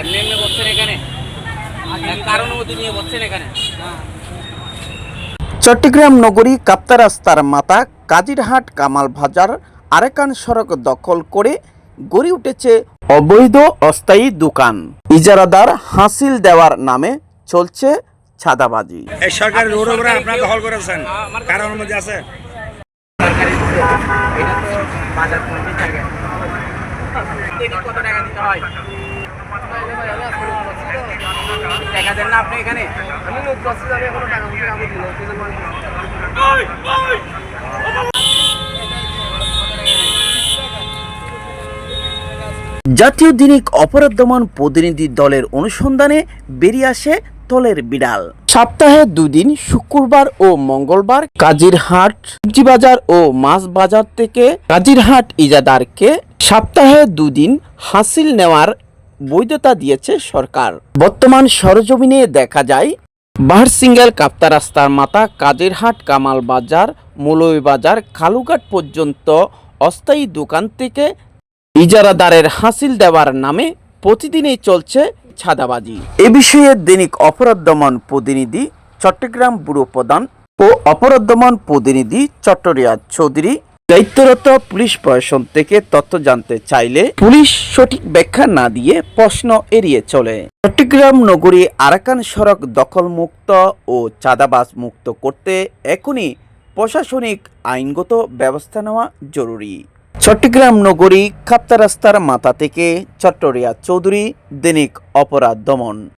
এমনি এমনি বসছেন এখানে? না অনুমতি নিয়ে বসছেন এখানে? চট্টগ্রাম নগরী কাপ্তা রাস্তার মাথা কাজিরহাট কামাল বাজার আরেকান সড়ক দখল করে গড়ে উঠেছে অবৈধ অস্থায়ী দোকান। ইজারাদার হাসিল দেওয়ার নামে চলছে ছাদাবাজি। এই সরকারি রোড উপরে আপনারা দখল করেছেন। কারণ মধ্যে আছে? এটা তো বাজার কমিটি থাকে। কত টাকা দিতে হয়? জাতীয় দিনিক অপরাধ দমন প্রতিনিধি দলের অনুসন্ধানে বেরিয়ে আসে তলের বিড়াল। সপ্তাহে দুদিন, শুক্রবার ও মঙ্গলবার কাজিরহাট বাজার ও মাছ বাজার থেকে কাজিরহাট ইজাদারকে সপ্তাহে দুদিন হাসিল নেওয়ার বৈধতা দিয়েছে সরকার। বর্তমান সরজমিনে দেখা যায় বাহারসিঙ্গেল কাপ্তা রাস্তার মাথা কাজিরহাট কামাল বাজার মুলই বাজার কালুঘাট পর্যন্ত অস্থায়ী দোকান থেকে ইজারাদারের হাসিল দেওয়ার নামে প্রতিদিনই চলছে ছাদাবাজি। এ বিষয়ে দৈনিক অপরাধ দমন প্রতিনিধি চট্টগ্রাম ব্যুরো প্রধান ও অপরাধ দমন প্রতিনিধি চট্টরিয়া চৌধুরী দায়িত্বরত পুলিশ প্রশাসন থেকে তথ্য জানতে চাইলে পুলিশ সঠিক ব্যাখ্যা না দিয়ে প্রশ্ন এড়িয়ে চলে। চট্টগ্রাম নগরী আরাকান সড়ক দখলমুক্ত ও চাঁদাবাজ মুক্ত করতে এখনই প্রশাসনিক আইনগত ব্যবস্থা নেওয়া জরুরি। চট্টগ্রাম নগরী খাপ্তা রাস্তার মাথা থেকে চট্টরিয়া চৌধুরী দৈনিক অপরাধ দমন।